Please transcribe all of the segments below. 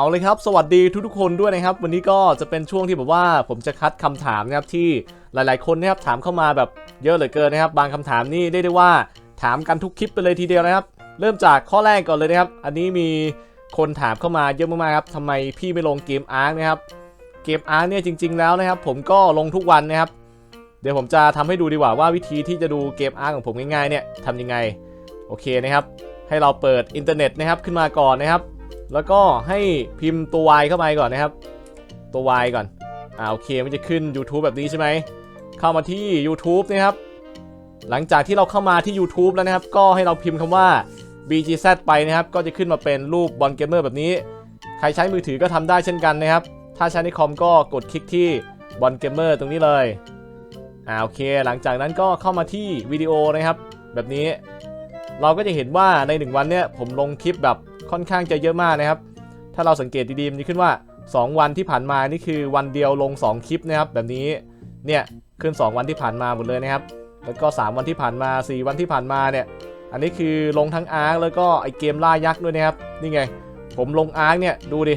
เอาเลยครับ สวัสดีทุกๆคนด้วยนะครับ วันนี้ก็จะเป็นช่วงที่แบบว่าผมจะคัดคำถามนะครับที่หลายๆคนนะครับถามเข้ามาแบบเยอะเหลือเกินนะครับ บางคำถามนี่ได้ได้ว่าถามกันทุกคลิปไปเลยทีเดียวนะครับ เริ่มจากข้อแรกก่อนเลยนะครับ อันนี้มีคนถามเข้ามาเยอะมากๆครับทำไมพี่ไม่ลงเกมอาร์คนะครับ เกมอาร์คเนี่ยจริง ๆ แล้วนะครับ ผมก็ลงทุกวันนะครับ เดี๋ยวผมจะทำให้ดูดีกว่าว่าวิธีที่จะดูเกมอาร์คของผมง่ายๆเนี่ยทำยังไง โอเคนะครับ ให้เราเปิดอินเทอร์เน็ตนะครับขึ้นมาก่อนนะครับ แล้วก็ให้พิมพ์ตัว Y เข้าไปก่อนนะครับ ตัว Y ก่อน อ่าโอเคมันจะขึ้น YouTube แบบนี้ใช่ไหม เข้ามาที่ YouTube นะครับ หลังจากที่เราเข้ามาที่ YouTube แล้วนะครับ ก็ให้เราพิมพ์คำว่า BGZ ไปนะครับ ก็จะขึ้นมาเป็นรูปบอลเกมเมอร์แบบนี้ ใครใช้มือถือก็ทำได้เช่นกันนะครับ ถ้าใช้ในคอมก็กดคลิกที่บอลเกมเมอร์ตรงนี้เลย อ่าโอเค หลังจากนั้นก็เข้ามาที่วิดีโอนะครับ แบบนี้ เราก็จะเห็นว่าใน 1 วันเนี่ยผมลงคลิปแบบ ค่อนข้างจะเยอะมากนะครับ ถ้าเราสังเกตดีๆมันจะขึ้นว่า 2 วันที่ผ่านมานี่คือวันเดียวลง 2 คลิปนะครับ แบบนี้เนี่ยขึ้น 2 วันที่ผ่านมาหมดเลยนะครับ แล้วก็ 3 วันที่ผ่านมา 4 วันที่ผ่านมาเนี่ยอันนี้คือลงทั้งอาร์คแล้วก็ไอเกมล่ายักษ์ด้วยนะครับนี่ไง ผมลงอาร์คเนี่ยดูดิ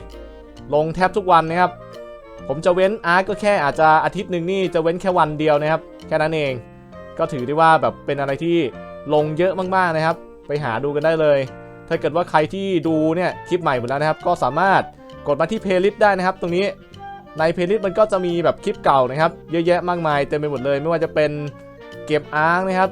ลงแทบทุกวันนะครับ ผมจะเว้นอาร์คก็แค่อาจจะอาทิตย์หนึ่งนี่จะเว้นแค่วันเดียวนะครับ แค่นั้นเอง ก็ถือได้ว่าแบบเป็นอะไรที่ลงเยอะมากๆนะครับ ไปหาดูกันได้เลย ถ้าเกิดว่าใครที่ดูเนี่ยคลิปใหม่หมดแล้วนะครับ ก็สามารถกดมาที่เพลย์ลิสต์ได้นะครับ ตรงนี้ในเพลย์ลิสต์มันก็จะมีแบบคลิปเก่านะครับ เยอะแยะมากมายเต็มไปหมดเลย ไม่ว่าจะเป็นเกมอาร์นะครับ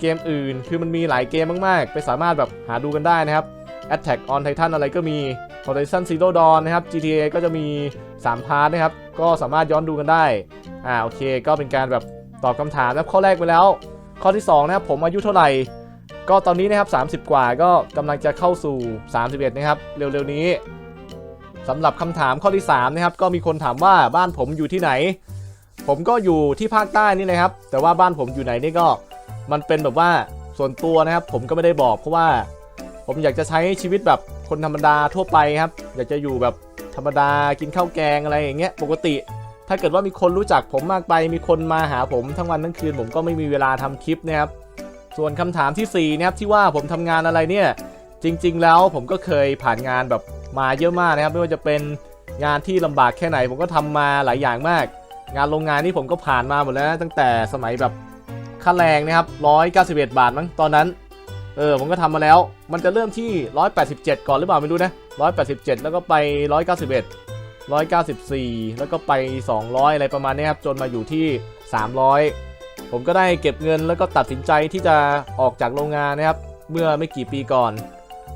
เกมอื่นคือมันมีหลายเกมมากๆ ไปสามารถแบบหาดูกันได้นะครับ Attack on Titan อะไรก็มี Horizon Zero Dawn นะครับ GTA ก็จะมี 3 พาร์ทนะครับ ก็สามารถย้อนดูกันได้อ่าโอเค ก็เป็นการแบบตอบคำถามนะครับข้อแรกไปแล้ว ข้อที่ 2 นะครับผมอายุเท่าไหร่ ก็ตอนนี้นะครับ30 กว่าก็กำลังจะเข้าสู่ 31 นะครับ เร็วๆนี้สำหรับคำถามข้อที่ 3 นะครับ ก็มีคนถามว่าบ้านผมอยู่ที่ไหน ผมก็อยู่ที่ภาคใต้นี่นะครับ แต่ว่าบ้านผมอยู่ไหนนี่ก็มันเป็นแบบว่าส่วนตัวนะครับ ผมก็ไม่ได้บอกเพราะว่า ผมอยากจะใช้ชีวิตแบบคนธรรมดาทั่วไปครับ อยากจะอยู่แบบธรรมดากินข้าวแกงอะไรอย่างเงี้ยปกติ ถ้าเกิดว่ามีคนรู้จักผมมากไป มีคนมาหาผมทั้งวันทั้งคืน ผมก็ไม่มีเวลาทำคลิปนะครับ ส่วนคำถามทีสี่4นะครับที่ว่าผมทำงานอะไรเนี่ย จริง ๆ แล้วผมก็เคยผ่านงานแบบมาเยอะมากนะครับ ไม่ว่าจะเป็นงานที่ลำบากแค่ไหน ผมก็ทำมาหลายอย่างมาก งานโรงงานนี่ผมก็ผ่านมาหมดแล้ว ตั้งแต่สมัยแบบค่าแรงนะครับ191 บาทมั้งตอนนั้น เออผมก็ทำมาแล้ว มันจะเริ่มที่ 187 ก่อนหรือเปล่าไม่รู้นะ187 แล้วก็ไป 191 194 แล้วก็ไป 200 อะไรประมาณนี้ครับจนมาอยู่ที่ 300 ผมก็ได้เก็บเงินแล้วก็ตัดสินใจที่จะออกจากโรงงานนะครับ เมื่อไม่กี่ปีก่อน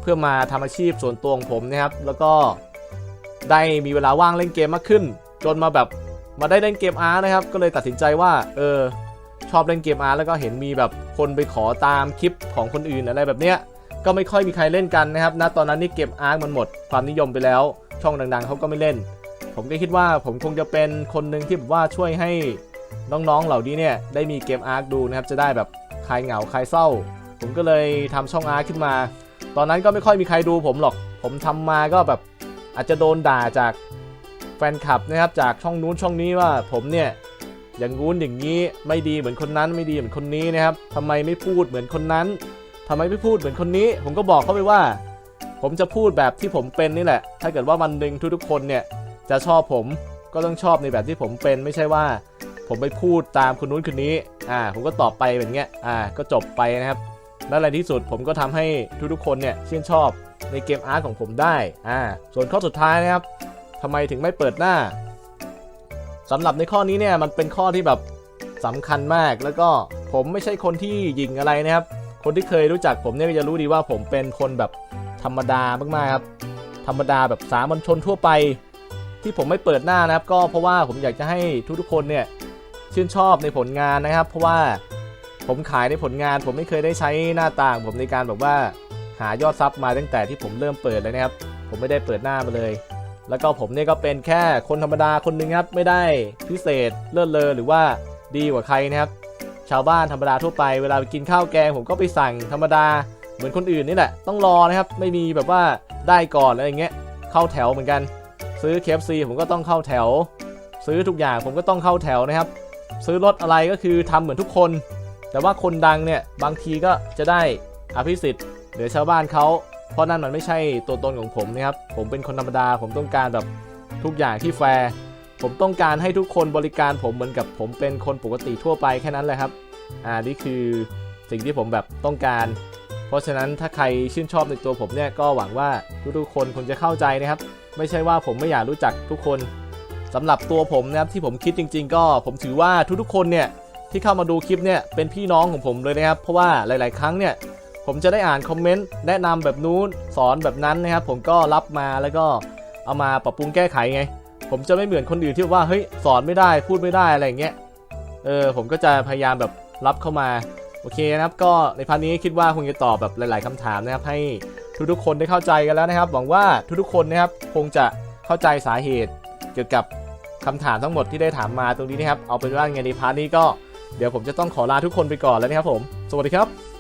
เพื่อมาทำอาชีพส่วนตัวของผมนะครับ แล้วก็ได้มีเวลาว่างเล่นเกมมากขึ้น จนมาแบบมาได้เล่นเกมอาร์นะครับ ก็เลยตัดสินใจว่าเออชอบเล่นเกมอาร์แล้วก็เห็นมีแบบคนไปขอตามคลิปของคนอื่นอะไรแบบเนี้ยก็ไม่ค่อยมีใครเล่นกันนะครับณตอนนั้นนี่เกมอาร์มันหมด ความนิยมไปแล้ว ช่องดังๆเขาก็ไม่เล่น ผมก็คิดว่าผมคงจะเป็นคนหนึ่งที่แบบว่าช่วยให้ น้องๆเหล่านี้เนี่ยได้มีเกมอาร์ดูนะครับจะได้แบบคลายเหงาคลายเศร้า ผมก็เลยทำช่องอาร์ขึ้นมา ตอนนั้นก็ไม่ค่อยมีใครดูผมหรอก ผมทำมาก็แบบอาจจะโดนด่าจากแฟนคลับนะครับจากช่องนู้นช่องนี้ว่าผมเนี่ยอย่างงู้นอย่างนี้ไม่ดีเหมือนคนนั้นไม่ดีเหมือนคนนี้นะครับทำไมไม่พูดเหมือนคนนั้นทำไมไม่พูดเหมือนคนนี้ ผมก็บอกเขาไปว่า ผมจะพูดแบบที่ผมเป็นนี่แหละ ถ้าเกิดว่าวันหนึ่งทุกๆคนเนี่ยจะชอบผมก็ต้องชอบในแบบที่ผมเป็นไม่ใช่ว่า ผมไปพูดตามคนนู้นคนนี้ อ่า ผมก็ตอบไปแบบเนี้ย อ่า ก็จบไปนะครับ และในที่สุดผมก็ทำให้ทุกๆคนเนี่ยชื่นชอบในเกมอาร์ตของผมได้ อ่า ส่วนข้อสุดท้ายนะครับทำไมถึงไม่เปิดหน้าสำหรับในข้อนี้เนี่ยมันเป็นข้อที่แบบสำคัญมาก แล้วก็ผมไม่ใช่คนที่หยิงอะไรนะครับ คนที่เคยรู้จักผมเนี่ยก็จะรู้ดีว่าผมเป็นคนแบบธรรมดามากๆครับ ธรรมดาแบบสามัญชนทั่วไป ที่ผมไม่เปิดหน้านะครับ ก็เพราะว่าผมอยากจะให้ทุกๆคนเนี่ย ชื่นชอบในผลงานนะครับ เพราะว่าผมขายในผลงาน ผมไม่เคยได้ใช้หน้าต่าง ผมในการแบบว่าหายอดซับมาตั้งแต่ที่ผมเริ่มเปิดเลยนะครับ ผมไม่ได้เปิดหน้ามาเลย แล้วก็ผมเนี่ยก็เป็นแค่คนธรรมดาคนหนึ่งครับไม่ได้พิเศษเลิศเลอหรือว่าดีกว่าใครนะครับ ชาวบ้านธรรมดาทั่วไปเวลาไปกินข้าวแกง ผมก็ไปสั่งธรรมดาเหมือนคนอื่นนี่แหละต้องรอนะครับ ไม่มีแบบว่าได้ก่อนอะไรอย่างเงี้ยเข้าแถวเหมือนกัน ซื้อ KFC ผมก็ต้องเข้าแถว ซื้อทุกอย่างผมก็ต้องเข้าแถวนะครับ ซื้อรถอะไรก็คือทำเหมือนทุกคน แต่ว่าคนดังเนี่ยบางทีก็จะได้อภิสิทธิ์เหนือชาวบ้านเขาเพราะนั่นมันไม่ใช่ตัวตนของผมนะครับผมเป็นคนธรรมดา ผมต้องการแบบทุกอย่างที่แฟร์ผมต้องการให้ทุกคนบริการผมเหมือนกับผมเป็นคนปกติทั่วไปแค่นั้นแหละครับอ่านี่คือสิ่งที่ผมแบบต้องการ เพราะฉะนั้นถ้าใครชื่นชอบในตัวผมเนี่ยก็หวังว่าทุกๆคนคงจะเข้าใจนะครับ ไม่ใช่ว่าผมไม่อยากรู้จักทุกคน สำหรับตัวผมนะครับที่ผมคิดจริง ๆ ก็ผมถือว่าทุกๆคนเนี่ยที่เข้ามาดูคลิปเนี่ยเป็นพี่น้องของผมเลยนะครับ เพราะว่าหลาย ๆ ครั้งเนี่ยผมจะได้อ่านคอมเมนต์แนะนำแบบนู้นสอนแบบนั้นนะครับผมก็รับมาแล้วก็เอามาปรับปรุงแก้ไขไง ผมจะไม่เหมือนคนอื่นที่ว่าเฮ้ยสอนไม่ได้พูดไม่ได้อะไรอย่างเงี้ยเออผมก็จะพยายามแบบรับเข้ามาโอเคนะครับก็ในพาร์ทนี้คิดว่าคงจะตอบแบบหลาย ๆคำถามนะครับให้ทุกๆคนได้เข้าใจกันแล้วนะครับ หวังว่าทุกๆคนนะครับคงจะเข้าใจสาเหตุเกี่ยวกับ คำถามทั้งหมดที่ได้ถามมาตรงนี้นะครับ เอาเป็นว่าไงในพาร์ทนี้ก็เดี๋ยวผมจะต้องขอลาทุกคนไปก่อนแล้วนะครับผม สวัสดีครับ